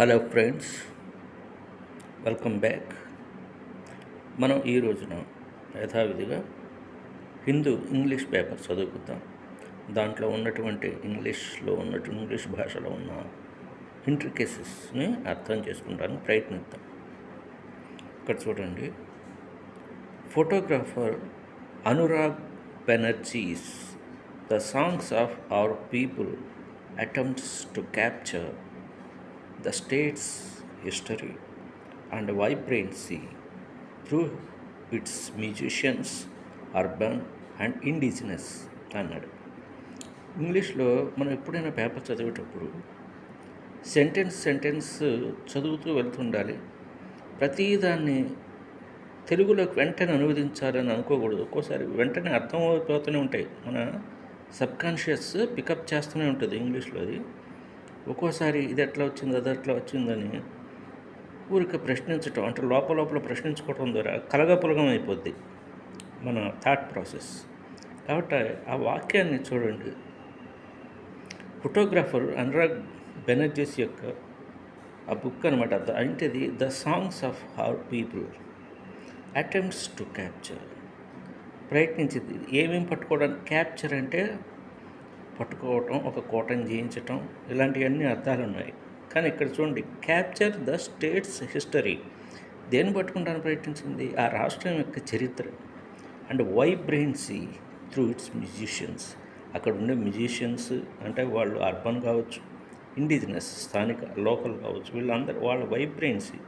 Hello friends welcome back మనం ఈ రోజున యథావిధిగా హిందూ ఇంగ్లీష్ పేపర్ చదువుకుందాం. దాంట్లో ఉన్నటువంటి ఇంగ్లీష్లో ఉన్నట్టు ఇంగ్లీష్ భాషలో ఉన్న ఇంట్రికేసెస్ని అర్థం చేసుకుంటానికి ప్రయత్నిద్దాం. ఇక్కడ చూడండి. Photographer Anurag Banerjee's the songs of our people attempts to capture the state's history and vibrancy through its musicians urban and indigenous అన్నాడు. ఇంగ్లీష్లో మనం ఎప్పుడైనా పేపర్ చదివేటప్పుడు సెంటెన్స్ సెంటెన్స్ చదువుతూ వెళ్తుండాలి. ప్రతిదాన్ని తెలుగులోకి వెంటనే అనువదించాలని అనుకోకూడదు. ఒక్కోసారి వెంటనే అర్థమైపోతూనే ఉంటాయి. మన సబ్కాన్షియస్ పికప్ చేస్తూనే ఉంటుంది ఇంగ్లీష్లో అది. ఒక్కోసారి ఇది ఎట్లా వచ్చింది అది ఎట్లా వచ్చిందని ఊరికి ప్రశ్నించటం అంటే లోపల లోపల ప్రశ్నించుకోవడం ద్వారా కలగపులగం అయిపోద్ది మన థాట్ ప్రాసెస్ కాబట్టి ఆ వాక్యాన్ని చూడండి. ఫోటోగ్రాఫర్ అనురాగ్ బెనర్జీస్ యొక్క ఆ బుక్ అనమాట అంటేది the songs of our people attempts to capture. ప్రయత్నించింది. ఏమేమి పట్టుకోవడానికి క్యాప్చర్ అంటే పట్టుకోవటం ఒక కోటను జయించటం ఇలాంటివన్నీ అర్థాలు ఉన్నాయి కానీ ఇక్కడ చూడండి క్యాప్చర్ ద స్టేట్స్ హిస్టరీ దేన్ని పట్టుకుంటాను ప్రయత్నించింది? ఆ రాష్ట్రం యొక్క చరిత్ర. And vibrancy through its musicians అక్కడ ఉండే మ్యూజిషియన్స్ అంటే వాళ్ళు అర్బన్ కావచ్చు ఇండిజినస్ స్థానిక లోకల్ కావచ్చు వీళ్ళందరూ వాళ్ళ వైబ్రెన్సీ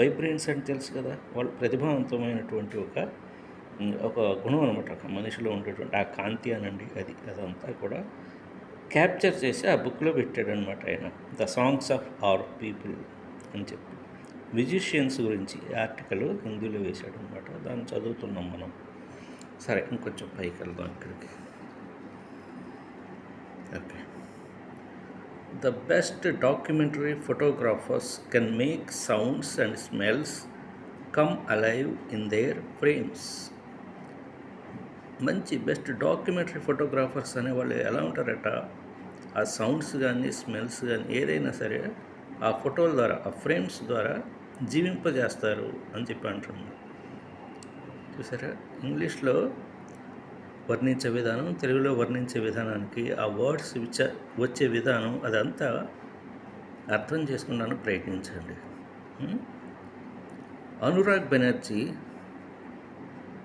వైబ్రెన్స్ అంటే తెలుసు కదా వాళ్ళు ప్రతిభావంతమైనటువంటి ఒక ఒక గుణం అనమాట ఒక మనిషిలో ఉండేటువంటి ఆ కాంతి అనండి అది. అదంతా కూడా క్యాప్చర్ చేసి ఆ బుక్లో పెట్టాడనమాట ఆయన. The songs of our people అని చెప్పి. మ్యూజిషియన్స్ గురించి ఆర్టికల్ హిందీలో వేశాడనమాట దాన్ని చదువుతున్నాం మనం. సరే ఇంకొంచెం పైకి వెళ్దాం ఇక్కడికి. Okay. The best documentary photographers can make sounds and smells come alive in their frames. మంచి బెస్ట్ డాక్యుమెంటరీ ఫోటోగ్రాఫర్స్ అనేవాళ్ళు ఎలా ఉంటారట? ఆ సౌండ్స్ కానీ స్మెల్స్ కానీ ఏదైనా సరే ఆ ఫోటోల ద్వారా ఆ ఫ్రేమ్స్ ద్వారా జీవింపజేస్తారు అని చెప్పి అంటున్నాను చూసారా? ఇంగ్లీష్లో వర్ణించే విధానం తెలుగులో వర్ణించే విధానానికి ఆ వర్డ్స్ విచ వచ్చే విధానం అదంతా అర్థం చేసుకున్నాను ప్రయత్నించండి. Anurag Banerjee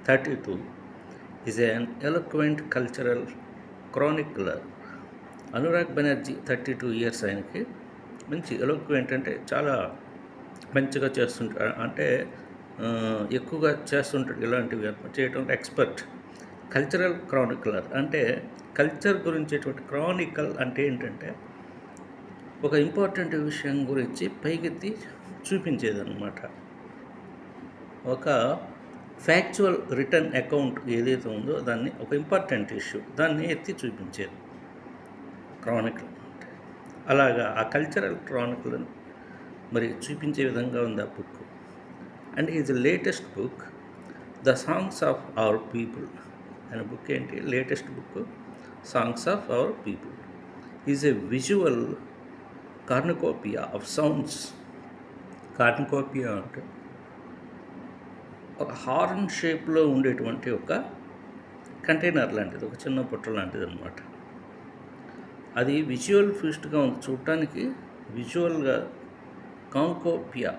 thirty two. Is an eloquent cultural chronicler Anurag Banerjee thirty two years ఆయనకి. మంచి ఎలక్వెంట్ అంటే చాలా మంచిగా చేస్తుంటారు అంటే ఎక్కువగా చేస్తుంటాడు ఇలాంటివి చేయటం ఎక్స్పర్ట్ కల్చరల్ క్రానిక్లర్ అంటే కల్చర్ గురించేటువంటి క్రానికల్ అంటే ఏంటంటే ఒక ఇంపార్టెంట్ విషయం గురించి పైకెత్తి చూపించేదన్నమాట. ఒక ఫ్యాక్చువల్ రిటర్న్ అకౌంట్ ఏదైతే ఉందో దాన్ని ఒక ఇంపార్టెంట్ ఇష్యూ దాన్ని ఎత్తి చూపించేది. క్రానికల్ అలాగా ఆ కల్చరల్ క్రానికల్ మరి చూపించే విధంగా ఉంది ఆ book and is latest book the songs of our people అనే బుక్ ఏంటి? Latest book songs of our people is a visual cornucopia of sounds cornucopia అంటే ఒక హార్న్ షేప్లో ఉండేటువంటి ఒక కంటైనర్ లాంటిది ఒక చిన్న పుట్ట లాంటిది అనమాట అది విజువల్ ఫీస్ట్గా ఉంది. చూడటానికి విజువల్గా కాంకోపియా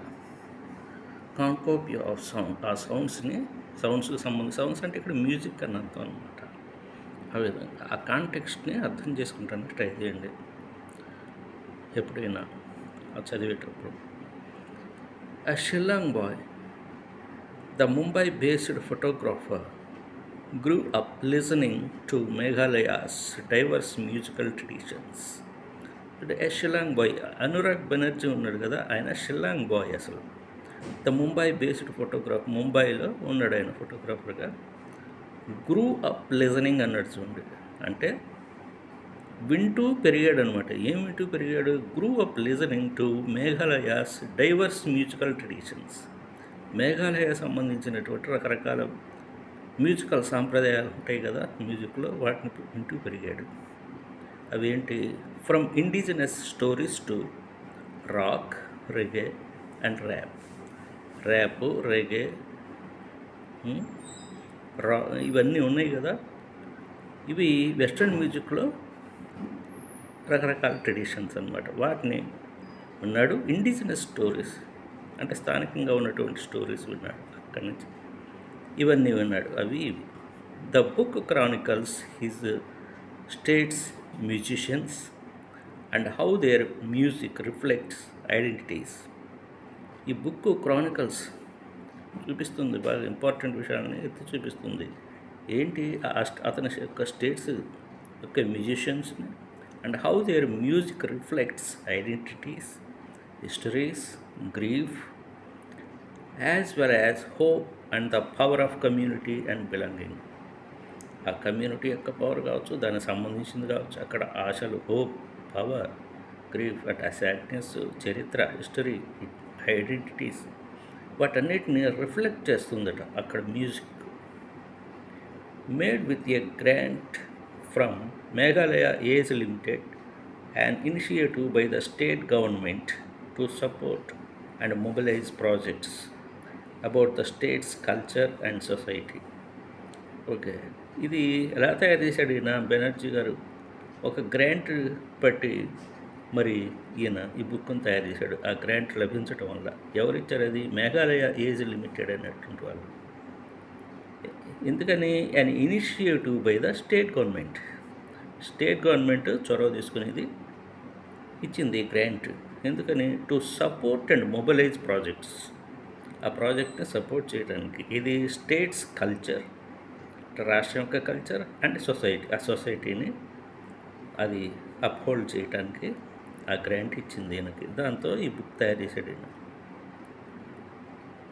కాంకోపియా ఆఫ్ సౌండ్ ఆ సౌండ్స్ని సౌండ్స్కి సంబంధించి సౌండ్స్ అంటే ఇక్కడ మ్యూజిక్ అని అర్థం అనమాట ఆ విధంగా ఆ కాంటెక్స్ట్ని అర్థం చేసుకుంటానికి ట్రై చేయండి. ఎప్పుడైనా చదివేటప్పుడు. ఆ Shillong boy The Mumbai based photographer grew up listening to Meghalaya's diverse musical traditions. అంటే షిల్లాంగ్ బాయ్? అనురాగ్ బెనర్జీ ఉన్నాడు కదా ఆయన షిల్లాంగ్ బాయ్ అసలు. ద ముంబై బేస్డ్ ఫోటోగ్రాఫ్ ముంబైలో ఉన్నాడు ఆయన ఫోటోగ్రాఫర్గా గ్రూ అప్ లిజనింగ్ అన్నాడు చూడండి. అంటే వింటూ పెరిగాడు అనమాట ఏం వింటూ పెరిగాడు? Grew up listening to Meghalaya's diverse musical traditions Meghalaya సంబంధించినటువంటి రకరకాల మ్యూజికల్ సాంప్రదాయాలు ఉంటాయి కదా మ్యూజిక్లో వాటిని వింటూ పెరిగాడు. అవేంటి? From indigenous stories to rock reggae and rap rap reggae రా ఇవన్నీ ఉన్నాయి కదా. ఇవి వెస్ట్రన్ మ్యూజిక్లో రకరకాల ట్రెడిషన్స్ అన్నమాట. వాటిని ఉన్నాడు ఇండిజినస్ స్టోరీస్ అంటే స్థానికంగా ఉన్నటువంటి స్టోరీస్ విన్నాడు అక్కడి నుంచి. ఇవన్నీ విన్నాడు. అవి ఇవి. The book chronicles his state's musicians and how their music reflects identities. ఈ బుక్ క్రానికల్స్ చూపిస్తుంది బాగా ఇంపార్టెంట్ విషయాన్ని ఎత్తి చూపిస్తుంది. ఏంటి? అతని యొక్క స్టేట్స్ యొక్క మ్యూజిషియన్స్ని and how their music reflects identities histories grief as well as hope and the power of community and belonging ఆ కమ్యూనిటీ యొక్క పవర్ కావచ్చు దానికి సంబంధించింది కావచ్చు అక్కడ ఆశలు hope power grief at sadness చరిత్ర హిస్టరీ ఐడెంటిటీస్ వాటన్నిటిని రిఫ్లెక్ట్ చేస్తుందట అక్కడ music made with a grant from Meghalaya age limited and initiative by the state government to support and mobilise projects about the state's culture and society okay ఇది ఎలా తయారు చేశాడు ఈయన? బెనర్జీ గారు ఒక గ్రాంట్ పెట్టి మరి ఈయన ఈ బుక్ను తయారు చేశాడు. ఆ గ్రాంట్ లభించడం వల్ల. ఎవరిచ్చారు అది? మేఘాలయ ఏజ్ లిమిటెడ్ అనేటువంటి వాళ్ళు. ఎందుకని? An initiative by the state government state government చొరవ తీసుకునేది ఇచ్చింది గ్రాంట్. ఎందుకని? To support and mobilise projects ఆ ప్రాజెక్ట్ని సపోర్ట్ చేయడానికి ఇది స్టేట్స్ కల్చర్ రాష్ట్రం యొక్క కల్చర్ అండ్ సొసైటీ ఆ సొసైటీని అది అప్హోల్డ్ చేయడానికి ఆ గ్రాంట్ ఇచ్చింది ఈయనకి దాంతో ఈ బుక్ తయారు చేశాడు ఈయన.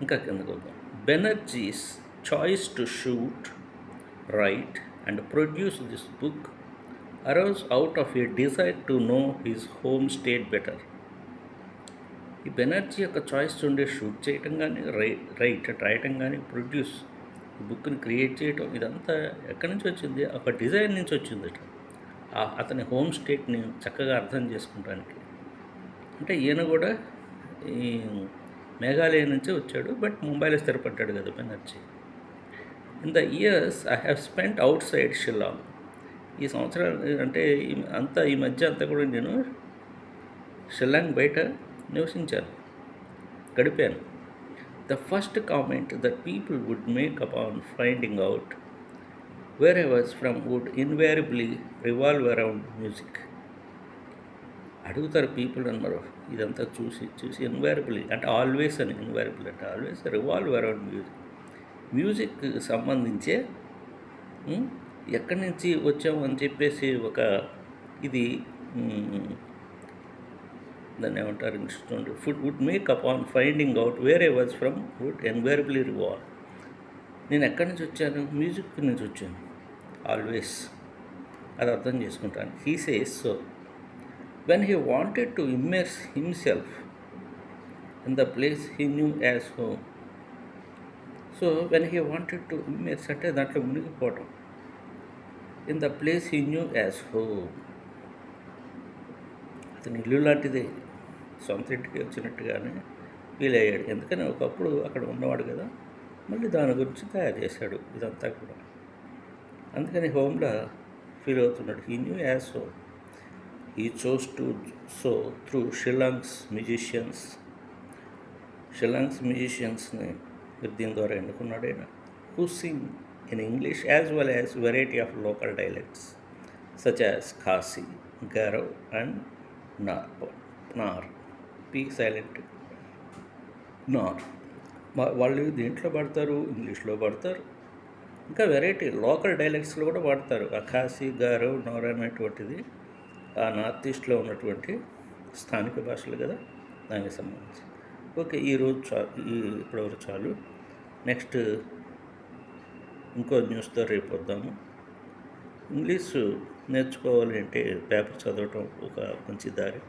ఇంకా కిందకు వద్దాం. Banerjee's choice to shoot write and produce this book arose out of a desire to know his home state better ఈ బెనర్జీ యొక్క చాయిస్ ఉండే షూట్ చేయటం కానీ రై రైట్ రాయటం కానీ ప్రొడ్యూస్ ఈ బుక్ని క్రియేట్ చేయటం ఇదంతా ఎక్కడి నుంచి వచ్చింది? ఒక డిజైన్ నుంచి వచ్చింది అతని హోమ్ స్టేట్ని చక్కగా అర్థం చేసుకుంటానికి. అంటే ఈయన కూడా ఈ మేఘాలయ నుంచే వచ్చాడు బట్ ముంబైలో స్థిరపడ్డాడు కదా Banerjee. In the years I have spent outside Shillong ఈ సంవత్సరాలు అంటే అంతా ఈ మధ్య అంతా కూడా నేను షిల్లాంగ్ బయట నివసించాను. గడిపాను. The first comment that people would make upon finding out where I was from would invariably revolve around music అడుగుతారు పీపుల్ అన్నారు ఇదంతా చూసి చూసి ఇన్వేరబుల్లీ అంటే ఆల్వేస్ అని ఇన్వేరబుల్ అంటే always revolve around music music సంబంధించే ఎక్కడి నుంచి వచ్చాము అని చెప్పేసి ఒక ఇది దాన్ని ఏమంటారు చూడండి food would make up on finding out where I was from would invariably revolve నేను ఎక్కడి నుంచి వచ్చాను? మ్యూజిక్ నుంచి వచ్చాను. ఆల్వేస్. అది అర్థం చేసుకుంటాను. He says so when he wanted to immerse himself in the place he knew as home so when he wanted to immerse అంటే దాంట్లో మునిగిపోవటం in the place he knew as home అతని ఇల్లు లాంటిదే. సొంత ఇంటికి వచ్చినట్టుగానే ఫీల్ అయ్యాడు. ఎందుకని ఒకప్పుడు అక్కడ ఉన్నవాడు కదా మళ్ళీ దాని గురించి తయారు చేశాడు ఇదంతా కూడా. అందుకని హోమ్లో ఫీల్ అవుతున్నాడు. He knew as so he chose to so through Shillong's musicians Shillong's మ్యూజిషియన్స్ని దీని ద్వారా ఎన్నుకున్నాడు ఆయన. Who sing in English as well as variety of local dialects such as Khasi Garo and Nar Nar P silent. నార్ వాళ్ళు దీంట్లో పడతారు? ఇంగ్లీష్లో పడతారు. ఇంకా వెరైటీ లోకల్ డైలెక్ట్స్లో కూడా వాడతారు. ఆ ఖాసీ గారు నోర్ అనేటువంటిది ఆ నార్త్ ఈస్ట్లో ఉన్నటువంటి స్థానిక భాషలు కదా దానికి సంబంధించి. ఓకే ఈరోజు చాలు ఈ ఇప్పటివరకు చాలు. నెక్స్ట్ ఇంకో న్యూస్తో రేపు వద్దాము. ఇంగ్లీషు నేర్చుకోవాలి అంటే పేపర్ చదవటం ఒక మంచి దారి.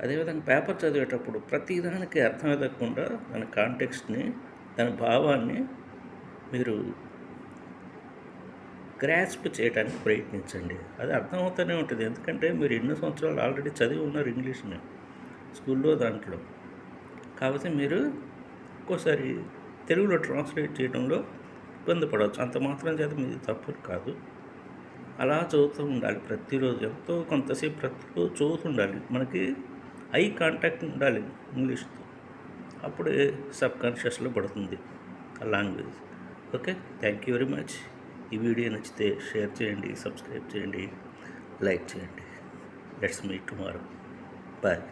అదేవిధంగా పేపర్ చదివేటప్పుడు ప్రతిదానికి అర్థం ఎదగకుండా దాని కాంటెక్స్ట్ని దాని భావాన్ని మీరు గ్రాస్ప్ చేయడానికి ప్రయత్నించండి. అది అర్థమవుతూనే ఉంటుంది. ఎందుకంటే మీరు ఎన్నో సంవత్సరాలు ఆల్రెడీ చదివి ఉన్నారు ఇంగ్లీష్ని స్కూల్లో దాంట్లో. కాకపోతే మీరు ఒక్కోసారి తెలుగులో ట్రాన్స్లేట్ చేయడంలో ఇబ్బంది పడవచ్చు. అంత మాత్రం చేత మీది తప్పు కాదు. అలా చదువుతూ ఉండాలి ప్రతిరోజు. ఎంతో కొంతసేపు ప్రతిరోజు చదువుతూ ఉండాలి. మనకి ఐ కాంటాక్ట్ ఉండాలి ఇంగ్లీష్తో. అప్పుడే సబ్ కాన్షియస్లో పడుతుంది ఆ language. Okay? Thank you very much. ఈ వీడియో నచ్చితే షేర్ చేయండి సబ్స్క్రైబ్ చేయండి లైక్ చేయండి. Let's meet tomorrow. బాయ్.